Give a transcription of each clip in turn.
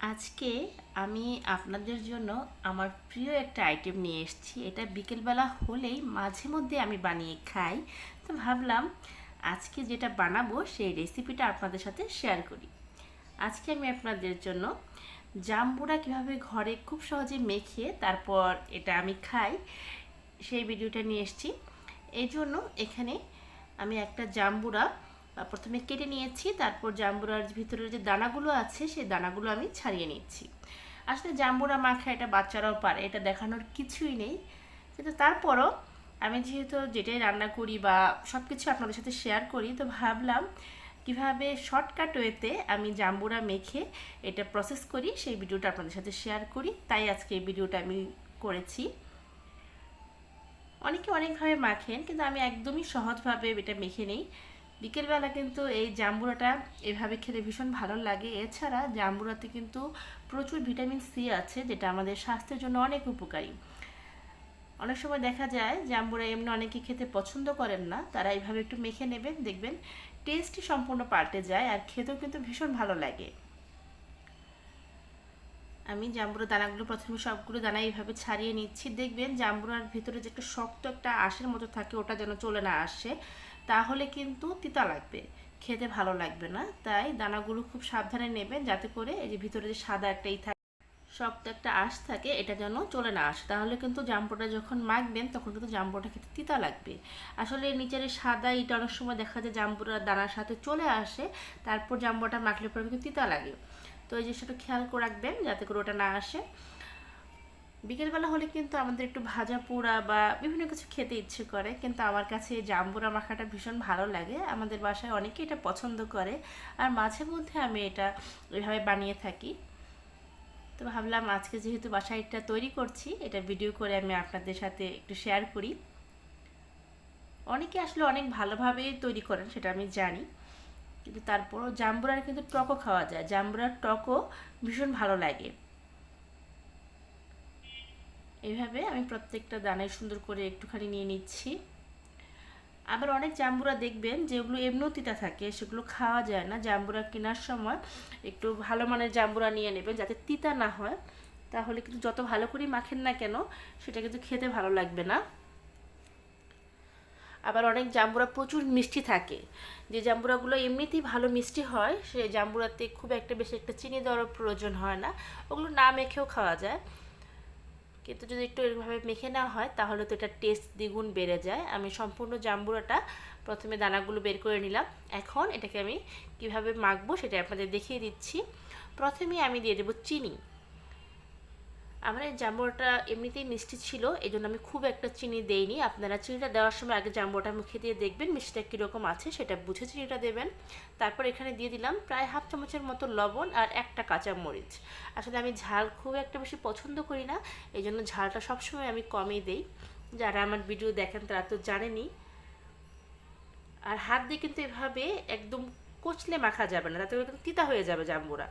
আজকে আমি আপনাদের জন্য আমার প্রিয় একটা আইটেম নিয়ে এসেছি। এটা বিকেলবেলা হলেই মাঝে মধ্যে আমি বানিয়ে খাই। তো ভাবলাম আজকে যেটা বানাবো সেই রেসিপিটা আপনাদের সাথে শেয়ার করি। আজকে আমি আপনাদের জন্য জাম্বুরা কীভাবে ঘরে খুব সহজে মেখে তারপর এটা আমি খাই, সেই ভিডিওটা নিয়ে এসেছি। এই জন্য এখানে আমি একটা জাম্বুরা প্রথমে কেটে নিয়েছি, তারপর জাম্বুরার ভিতরের যে দানাগুলো আছে, সেই দানাগুলো আমি ছাড়িয়ে নিচ্ছি। আসলে জাম্বুরা মাখা এটা বাচ্চারাও পারে, এটা দেখানোর কিছুই নেই। কিন্তু তারপরও আমি যেহেতু যেটাই রান্না করি বা সব কিছু আপনাদের সাথে শেয়ার করি, তো ভাবলাম কীভাবে শর্টকাট ওয়েতে আমি জাম্বুরা মেখে এটা প্রসেস করি, সেই ভিডিওটা আপনাদের সাথে শেয়ার করি। তাই আজকে এই ভিডিওটা আমি করেছি। অনেকে অনেকভাবে মাখেন, কিন্তু আমি একদমই সহজভাবে এটা মেখে নিই। বিকেলবেলা কিন্তু এই জাম্বুরাটা এভাবে খেলে ভীষণ ভালো লাগে। এছাড়া জাম্বুরাতে কিন্তু প্রচুর ভিটামিন সি আছে, যেটা আমাদের স্বাস্থ্যের জন্য অনেক উপকারী। অনেক সময় দেখা যায় জাম্বুরা এমনি অনেকে খেতে পছন্দ করেন না, তারা এইভাবে একটু মেখে নেবেন, দেখবেন টেস্টই সম্পূর্ণ পাল্টে যায় আর খেতেও কিন্তু ভীষণ ভালো লাগে। আমি জাম্বুরা দানাগুলো প্রথমে সবগুলো দানা এইভাবে ছাড়িয়ে নিচ্ছি। দেখবেন জাম্বুরার ভিতরে যে একটা শক্ত একটা আঁশের মতো থাকে, ওটা যেন চলে না আসে। তাহলে কিন্তু তিতা লাগবে, খেতে ভালো লাগবে না। তাই দানাগুলো খুব সাবধানে নেবেন যাতে করে এই যে ভিতরে যে সাদা একটা ই থাকে, শক্ত একটা আঁশ থাকে, এটা যেন চলে না আসে। তাহলে কিন্তু জাম্বুটা যখন মাখবেন, তখন কিন্তু জাম্বুটা খেতে তিতা লাগবে। আসলে নিচের সাদা ইটা অনেক সময় দেখা যায় জাম্বুরার দানার সাথে চলে আসে, তারপর জাম্বুটা মাখলে পরে কিন্তু তিতা লাগে। তো এই জিনিসটা একটু খেয়াল করে রাখবেন যাতে করে ওটা না আসে। বিকেলবেলা হলে কিন্তু আমাদের একটু ভাজা পোড়া বা বিভিন্ন কিছু খেতে ইচ্ছে করে, কিন্তু আমার কাছে এই জাম্বুরা মাখাটা ভীষণ ভালো লাগে। আমাদের বাসায় অনেকে এটা পছন্দ করে, আর মাঝে মধ্যে আমি এটা ওইভাবে বানিয়ে থাকি। তো ভাবলাম আজকে যেহেতু বাসায় এটা তৈরি করছি, এটা ভিডিও করে আমি আপনাদের সাথে একটু শেয়ার করি। অনেকে আসলে অনেক ভালোভাবে তৈরি করেন, সেটা আমি জানি। কিন্তু তারপরও জাম্বুরার কিন্তু টকও খাওয়া যায়। জাম্বুরার টকও ভীষণ ভালো লাগে। এইভাবে আমি প্রত্যেকটা দানায় সুন্দর করে একটুখানি নিয়ে নিচ্ছি। আবার অনেক জাম্বুরা দেখবেন যেগুলো এমনিও তিতা থাকে, সেগুলো খাওয়া যায় না। জাম্বুরা কেনার সময় একটু ভালো মানের জাম্বুরা নিয়ে নেবেন যাতে তিতা না হয়। তাহলে কিন্তু যত ভালো করে মাখেন না কেন, সেটা কিন্তু খেতে ভালো লাগবে না। আবার অনেক জাম্বুরা প্রচুর মিষ্টি থাকে। যে জাম্বুরাগুলো এমনিতেই ভালো মিষ্টি হয়, সে জাম্বুরাতে খুব একটা বেশি একটা চিনি দেওয়ার প্রয়োজন হয় না। ওগুলো না মেখেও খাওয়া যায়। কিন্তু যদি একটু এরভাবে মেখে নেওয়া হয়, তাহলে তো এটা টেস্ট দ্বিগুণ বেড়ে যায়। আমি সম্পূর্ণ জাম্বুরাটা প্রথমে দানাগুলো বের করে নিলাম। এখন এটাকে আমি কীভাবে মাখবো সেটা আপনাদের দেখিয়ে দিচ্ছি। প্রথমে আমি দিয়ে দেবো চিনি। আমার এই জাম্বুরাটা এমনিতেই মিষ্টি ছিল এই জন্য আমি খুব একটা চিনি দেইনি। আপনারা চিনিটা দেওয়ার সময় আগে জাম্বুরাটা মুখে দিয়ে দেখবেন, মিষ্টিটা কীরকম আছে সেটা বুঝে চিনিটা দেবেন। তারপর এখানে দিয়ে দিলাম প্রায় হাফ চামচের মতো লবণ আর একটা কাঁচা মরিচ আসলে আমি ঝাল খুব একটা বেশি পছন্দ করি না এই জন্য ঝালটা সবসময় আমি কমই দেই। যারা আমার ভিডিও দেখেন তারা তো জানেনি আর হাত দিয়ে কিন্তু এভাবে একদম কচলে মাখা যাবে না, তাতে কিন্তু তিতা হয়ে যাবে জাম্বুরা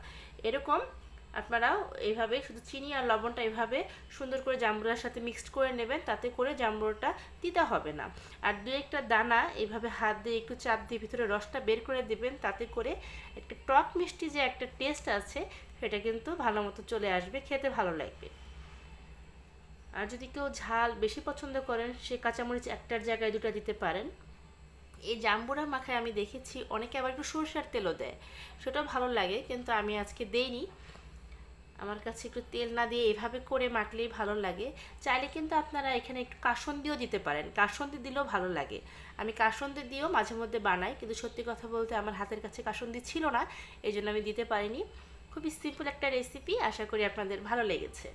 এরকম আপনারাও এইভাবে শুধু চিনি আর লবণটা এভাবে সুন্দর করে জাম্বুরার সাথে মিক্সড করে নেবেন, তাতে করে জাম্বুরাটা তিতা হবে না। আর দু একটা দানা এইভাবে হাত দিয়ে একটু চাপ দিয়ে ভিতরে রসটা বের করে দেবেন, তাতে করে একটা টক মিষ্টি যে একটা টেস্ট আছে, সেটা কিন্তু ভালো মতো চলে আসবে, খেতে ভালো লাগবে। আর যদি কেউ ঝাল বেশি পছন্দ করেন, সে কাঁচামরিচ একটার জায়গায় দুটো দিতে পারেন। এই জাম্বুরা মাখায় আমি দেখেছি, অনেকে আবার একটু সরষের তেলও দেয়। সেটাও ভালো লাগে, কিন্তু আমি আজকে দেইনি। আমার কাছে একটু তেল না দিয়ে এভাবে করে মাখলেই ভালো লাগে। চাইলে কিন্তু আপনারা এখানে একটু কাসন্দিও দিতে পারেন। কাসন্দি দিলেও ভালো লাগে। আমি কাসন্দি দিয়েও মাঝে মধ্যে বানাই, কিন্তু সত্যি কথা বলতে আমার হাতের কাছে কাসন্দি ছিল না এই জন্য আমি দিতে পারিনি। খুবই সিম্পল একটা রেসিপি আশা করি আপনাদের ভালো লেগেছে।